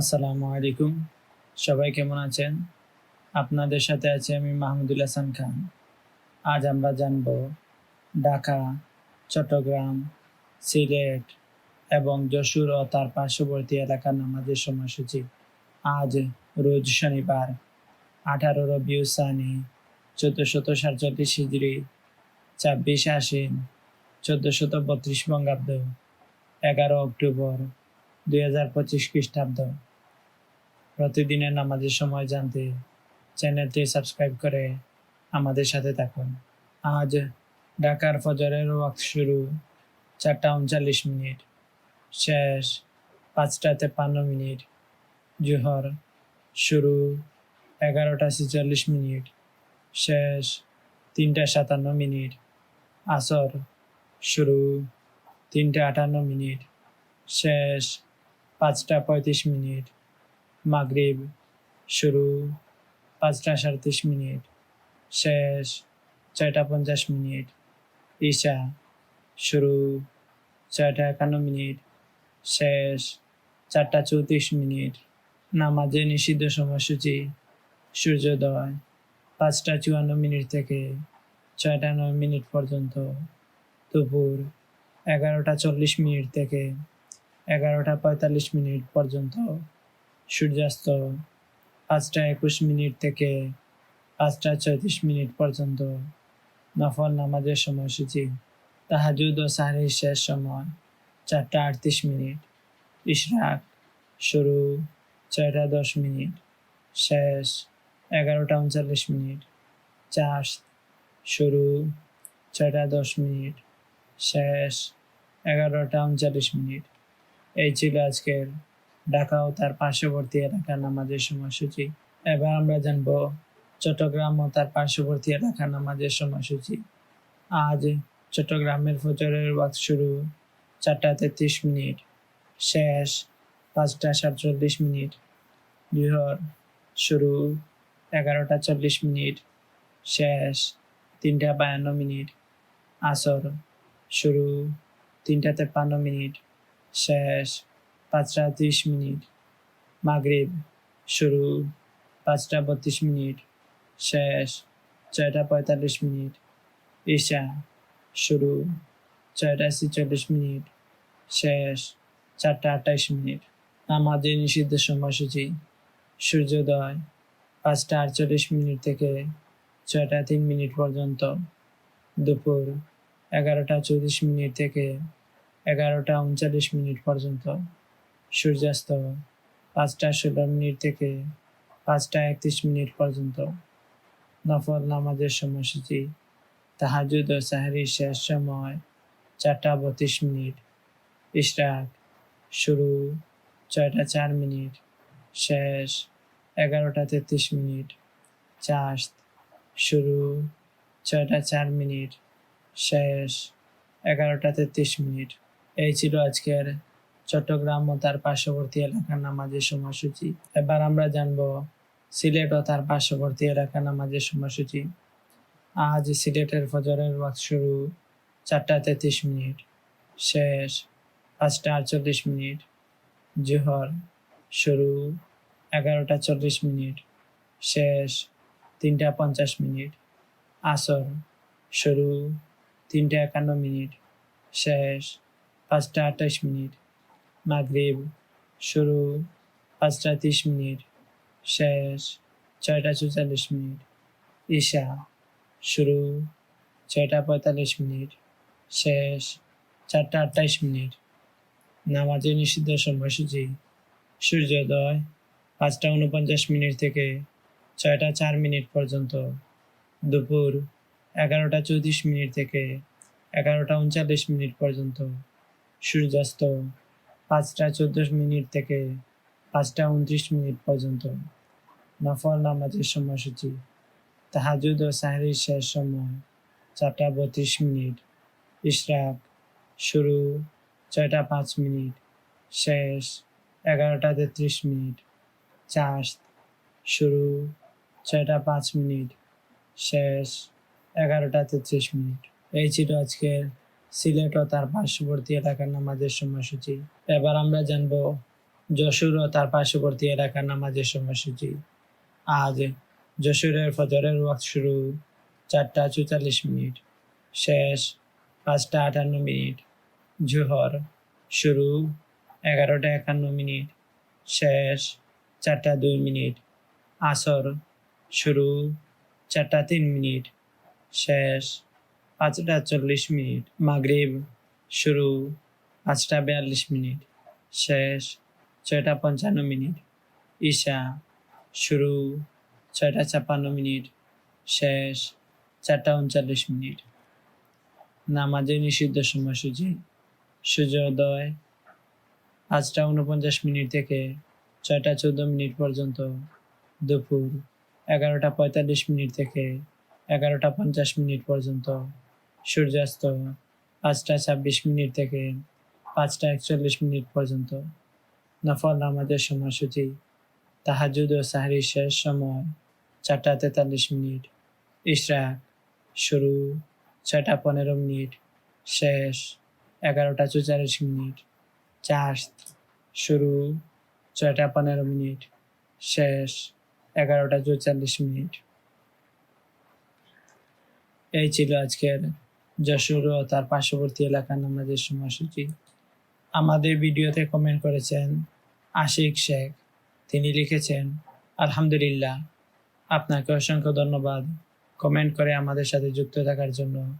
আসসালামু আলাইকুম। সবাই কেমন আছেন? আপনাদের সাথে আছি আমি মাহমুদুল হাসান খান। আজ আমরা জানব ঢাকা, চট্টগ্রাম, সিলেট এবং যশোর ও তার পার্শ্ববর্তী এলাকার নামাজের সময়সূচি। আজ রোজ শনিবার, আঠারো রবিউ সানি চোদ্দশত সাতচল্লিশ হিজড়ি, ছাব্বিশ আশ্বিন চোদ্দশত বত্রিশ বঙ্গাব্দ, এগারো অক্টোবর, দুই হাজার পঁচিশ খ্রিস্টাব্দ। প্রতিদিনের নামাজের সময় জানতে চ্যানেলটি সাবস্ক্রাইব করে আমাদের সাথে থাকুন। আজ ঢাকার ফজরের ওয়াক্ত শুরু, চারটা উনচল্লিশ মিনিট। শেষ পাঁচটা তেপান্ন মিনিট। জোহর শুরু এগারোটা ছেচল্লিশ মিনিট। শেষ তিনটা সাতান্ন মিনিট। আসর শুরু তিনটা আটান্ন মিনিট। শেষ পাঁচটা পঁয়ত্রিশ মিনিট। মাগরিব, শুরু পাঁচটা সাঁত্রিশ মিনিট, শেষ ছয়টা পঞ্চাশ মিনিট, ঈশা, শুরু ছয়টা একান্ন মিনিট, শেষ চারটা চৌত্রিশ মিনিট নামাজে নিষিদ্ধ সময়সূচি, সূর্যোদয়, পাঁচটা চুয়ান্ন মিনিট থেকে ছয়টা নয় মিনিট পর্যন্ত, দুপুর এগারোটা চল্লিশ মিনিট থেকে এগারোটা পঁয়তাল্লিশ মিনিট পর্যন্ত। সূর্যাস্ত পাঁচটা একুশ মিনিট থেকে পাঁচটা ছয়ত্রিশ মিনিট পর্যন্ত নফল নামাজের সময়সূচি। তাহাজুদ ও সাহারির শেষ সময় চারটা আটত্রিশ মিনিট। ইশরাক শুরু ছয়টা দশ মিনিট। শেষ এগারোটা উনচল্লিশ মিনিট। চাষ শুরু ছয়টা দশ মিনিট। শেষ এগারোটা উনচল্লিশ মিনিট। এই ছিল আজকের ঢাকা ও তার পার্শ্ববর্তী এলাকার নামাজের সময়সূচি এবার আমরা জানব চট্টগ্রাম ও তার পার্শ্ববর্তী এলাকার নামাজের সময়সূচি। আজ চট্টগ্রামের ফজরের ওয়াক্ত শুরু চারটা তেত্রিশ মিনিট, শেষ পাঁচটা সাতচল্লিশ মিনিট, জোহর শুরু এগারোটা চল্লিশ মিনিট, শেষ তিনটা বায়ান্ন মিনিট, আসর শুরু তিনটা তেপ্পান্ন মিনিট, শেষ পাঁচটা ত্রিশ মিনিট। মাগরিব শুরু, পাঁচটা বত্রিশ মিনিট। শেষ, ছয়টা পঁয়তাল্লিশ মিনিট। ঈশা শুরু, ছয়টা ছেচল্লিশ মিনিট। শেষ, চারটা আটাইশ মিনিট। আমাদের নিষিদ্ধ সময়সূচি। সূর্যোদয়, পাঁচটা আটচল্লিশ মিনিট থেকে ছয়টা তিন মিনিট পর্যন্ত। দুপুর, এগারোটা চৌত্রিশ মিনিট থেকে এগারোটা উনচল্লিশ মিনিট পর্যন্ত। সূর্যাস্ত পাঁচটা ষোলো মিনিট থেকে পাঁচটা একত্রিশ মিনিট পর্যন্ত নফল নামাজের সময়সূচি, তাহাজুদ ও সাহারির শেষ সময় চারটা বত্রিশ মিনিট, ইশরাক শুরু ছয়টা চার মিনিট, শেষ এগারোটা তেত্রিশ মিনিট চাষ শুরু ছয়টা চার মিনিট, শেষ এগারোটা তেত্রিশ মিনিট। এই ছিল আজকের চট্টগ্রাম ও তার পার্শ্ববর্তী এলাকার নামাজের সময়সূচি। এবার আমরা জানব সিলেট ও তার পার্শ্ববর্তী এলাকার নামাজের সময়সূচি। আজ সিলেটের ফজরের ওয়াক্ত শুরু চারটা তেত্রিশ মিনিট, শেষ পাঁচটা আটচল্লিশ মিনিট, জোহর শুরু এগারোটা চল্লিশ মিনিট, শেষ তিনটা পঞ্চাশ মিনিট, আসর শুরু তিনটা একান্ন মিনিট, শেষ পাঁচটা আঠাশ মিনিট মাগরিব শুরু পাঁচটা তিরিশ মিনিট, শেষ ছয়টা চুয়াল্লিশ মিনিট, ঈশা শুরু ছয়টা পঁয়তাল্লিশ মিনিট, শেষ চারটা আটাইশ মিনিট। নামাজের নিষিদ্ধ সময়সূচি, সূর্যোদয় পাঁচটা উনপঞ্চাশ মিনিট থেকে ছয়টা চার মিনিট পর্যন্ত। দুপুর এগারোটা চৌত্রিশ মিনিট থেকে এগারোটা উনচল্লিশ মিনিট পর্যন্ত। সূর্যাস্ত পাঁচটা চোদ্দ মিনিট থেকে পাঁচটা উনত্রিশ মিনিট পর্যন্ত নফল নামাজের সময়সূচি। তাহাজুদ ও সাহরির শেষ সময় চারটা বত্রিশ মিনিট। ইশরাক শুরু ছয়টা পাঁচ মিনিট। শেষ এগারোটা তেত্রিশ মিনিট। চাষ শুরু ছয়টা পাঁচ মিনিট। শেষ এগারোটা তেত্রিশ মিনিট। এই ছিল আজকের সিলেট ও তার পার্শ্ববর্তী এলাকার নামাজের সময়সূচি। এবার আমরা জানব যশোর ও তার পার্শ্ববর্তী এলাকার নামাজের সময়সূচি। আজ যশোরের ফজরের ওয়াক্ত শুরু, চারটা চুয়াল্লিশ মিনিট। শেষ পাঁচটা আটান্ন মিনিট। জোহর শুরু এগারোটা একান্ন মিনিট। শেষ চারটা দুই মিনিট। আসর শুরু চারটা তিন মিনিট। শেষ পাঁচটা চল্লিশ মিনিট। মাগরিব শুরু, পাঁচটা বিয়াল্লিশ মিনিট। শেষ, ছয়টা পঞ্চান্ন মিনিট। ঈশা শুরু, ছয়টা ছাপ্পান্ন মিনিট। শেষ, চারটা উনচল্লিশ মিনিট। নামাজের নিষিদ্ধ সময়সূচি। সূর্যোদয় পাঁচটা উনপঞ্চাশ মিনিট থেকে ছয়টা চোদ্দ মিনিট পর্যন্ত। দুপুর এগারোটা পঁয়তাল্লিশ মিনিট থেকে এগারোটা পঞ্চাশ মিনিট পর্যন্ত। সূর্যাস্ত পাঁচটা ছাব্বিশ মিনিট থেকে পাঁচটা একচল্লিশ মিনিট পর্যন্ত। নফল নামাজের সময়সূচি, তাহাজুদ ও সাহারি শেষ সময়, চারটা তেতাল্লিশ মিনিট। ইশরাক শুরু, ছয়টা পনেরো মিনিট, শেষ, এগারোটা চুয়াল্লিশ মিনিট। চাষ শুরু, ছয়টা পনেরো মিনিট, শেষ, এগারোটা চুয়াল্লিশ মিনিট। এই ছিল আজকের যশোর ও তার পার্শ্ববর্তী এলাকার নামাজের সময়সূচি আমাদের ভিডিওতে কমেন্ট করেছেন আশিক শেখ। তিনি লিখেছেন, আলহামদুলিল্লাহ, আপনাকে অসংখ্য ধন্যবাদ কমেন্ট করে আমাদের সাথে যুক্ত থাকার জন্য।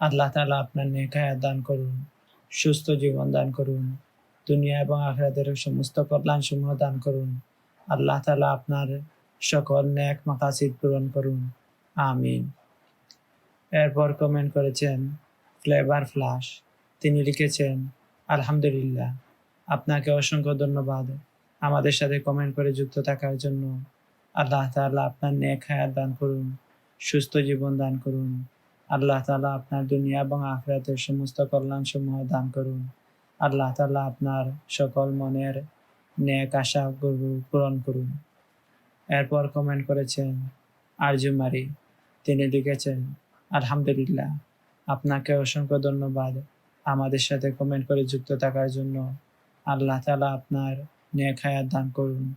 আল্লাহ তালা আপনার নেখায়াত দান করুন, সুস্থ জীবন দান করুন, দুনিয়া এবং আখরাতের সমস্ত কল্যাণ সমূহ দান করুন। আল্লাহ তালা আপনার সকল ন্যাক মাকাসিদ পূরণ করুন। আমিন। এরপর কমেন্ট করেছেন ফ্লেভার ফ্লাশ তিনি লিখেছেন আলহামদুলিল্লাহ আপনাকে অসংখ্য ধন্যবাদ আমাদের সাথে কমেন্ট করে যুক্ত থাকার জন্য। আল্লাহ তাআলা আপনার নেক হায়াত দান করুন, সুস্থ জীবন দান করুন। আল্লাহ তাআলা আপনার দুনিয়া এবং আখরাতের সমস্ত কল্যাণ সমূহ দান করুন। আল্লাহ তাআলা আপনার সকল মনের নেক আশা পূরণ করুন। এরপর কমেন্ট করেছেন আরজুমারি তিনি লিখেছেন আলহামদুলিল্লাহ। আপনাকে অসংখ্য ধন্যবাদ আমাদের সাথে কমেন্ট করে যুক্ত থাকার জন্য। আল্লাহ তালা আপনার নেক হায়াত দান করুন,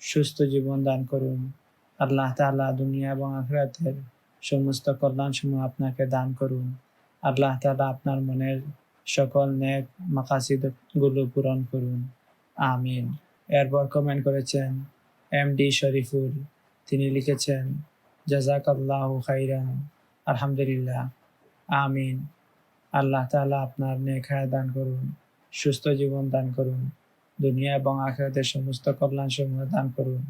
সুস্থ জীবন দান করুন। আল্লাহ তালা দুনিয়া এবং আখরাতের সমস্ত কল্যাণ সমূহ আপনাকে দান করুন। আল্লাহ তালা আপনার মনের সকল নেক মাকাসিদগুলো পূরণ করুন। আমিন। এরপর কমেন্ট করেছেন এম ডি শরীফুল। তিনি লিখেছেন জাজাক আল্লাহ খাইরান। আলহামদুলিল্লাহ। আমিন। আল্লাহ তাআলা আপনার নেখায় দান করুন, সুস্থ জীবন দান করুন, দুনিয়া এবং আখেরাতের সমস্ত কল্যাণ সমূহ দান করুন।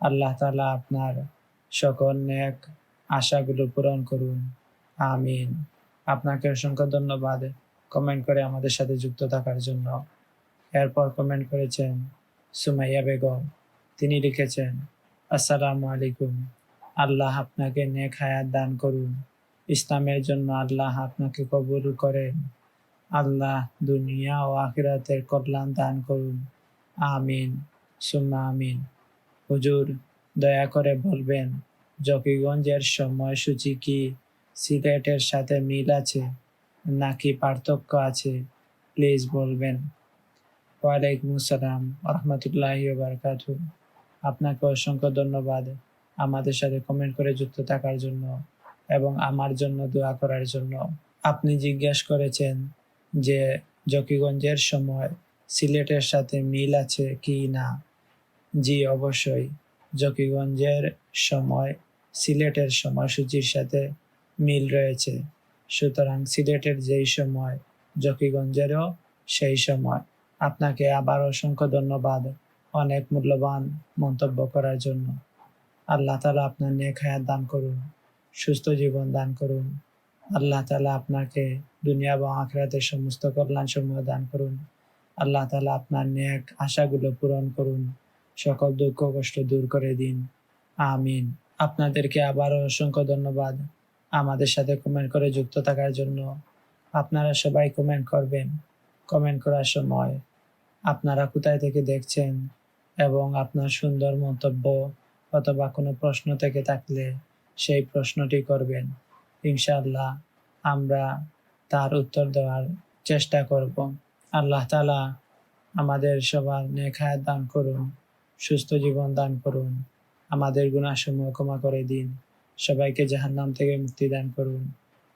আল্লাহ তালা আপনার সকল নেক আশাগুলো পূরণ করুন। আমিন। আপনাকে অসংখ্য ধন্যবাদ কমেন্ট করে আমাদের সাথে যুক্ত থাকার জন্য। এরপর কমেন্ট করেছেন সুমাইয়া বেগম। তিনি লিখেছেন, আসসালামু আলাইকুম। আল্লাহ আপনাকে নেক হায়াত দান করুন। ইসলামের জন্য আল্লাহ আপনাকে কবুল করেন। আল্লাহ দুনিয়া ও আখিরাতের কল্যাণ দান করুন। আমিন। সুম্মা আমিন। হুজুর, দয়া করে বলবেন, জকিগঞ্জের সময়সূচি কি? সিলেটের সাথে মিল আছে? নাকি পার্থক্য আছে? প্লিজ বলবেন। ওয়ালাইকুম আসসালাম রহমতুল্লাহি বারকাত আপনাকে অসংখ্য ধন্যবাদ আমাদের সাথে কমেন্ট করে যুক্ত থাকার জন্য। এবং আমার জন্য দোয়া করার জন্য। আপনি জিজ্ঞেস করেছেন যে জকিগঞ্জের সময় সিলেটের সাথে মিল আছে কি না? জি, অবশ্যই। জকিগঞ্জের সময়, সিলেটের সময়সূচির সাথে মিল রয়েছে। সুতরাং সিলেটের যেই সময়, জকিগঞ্জেরও সেই সময়। আপনাকে আবার অসংখ্য ধন্যবাদ অনেক মূল্যবান মন্তব্য করার জন্য। আল্লাহ তালা আপনার নেক হায়াত দান করুন। সুস্থ জীবন দান করুন। আল্লাহ তালা আপনাকে দুনিয়া এবং আখরাতের সমস্ত কল্যাণ সমূহ দান করুন। আল্লাহ তালা আপনার ন্যাক আশাগুলো পূরণ করুন। সকল দুঃখ কষ্ট দূর করে দিন। আমিন। আপনাদেরকে আবারও অসংখ্য ধন্যবাদ আমাদের সাথে কমেন্ট করে যুক্ত থাকার জন্য। আপনারা সবাই কমেন্ট করবেন। কমেন্ট করার সময় আপনারা কোথায় থেকে দেখছেন এবং আপনার সুন্দর মন্তব্য অথবা কোনো প্রশ্ন থেকে থাকলে সেই প্রশ্নটি করবেন। ইনশাআল্লাহ আমরা তার উত্তর দেওয়ার চেষ্টা করব। আল্লাহ তালা আমাদের সবার নেক হায়াত দান করুন, সুস্থ জীবন দান করুন, আমাদের গুণাসমূহ ক্ষমা করে দিন, সবাইকে জাহান্নাম থেকে মুক্তি দান করুন,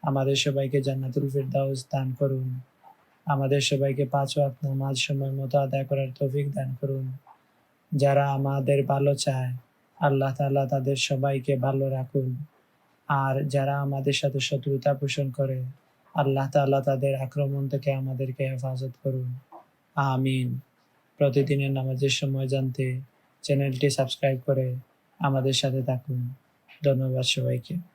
আমাদের সবাইকে জান্নাতুল ফিরদাউস দান করুন, আমাদের সবাইকে পাঁচ ওয়াক্ত নামাজ সময় মতো আদায় করার তৌফিক দান করুন। যারা আমাদের ভালো চায় আল্লাহ তালা তাদের সবাইকে ভালো রাখুন। আর যারা আমাদের সাথে শত্রুতা পোষণ করে, আল্লাহ তালা তাদের আক্রমণ থেকে আমাদেরকে হেফাজত করুন। আমিন। প্রতিদিনের নামাজের সময় জানতে চ্যানেলটি সাবস্ক্রাইব করে আমাদের সাথে থাকুন। ধন্যবাদ সবাইকে।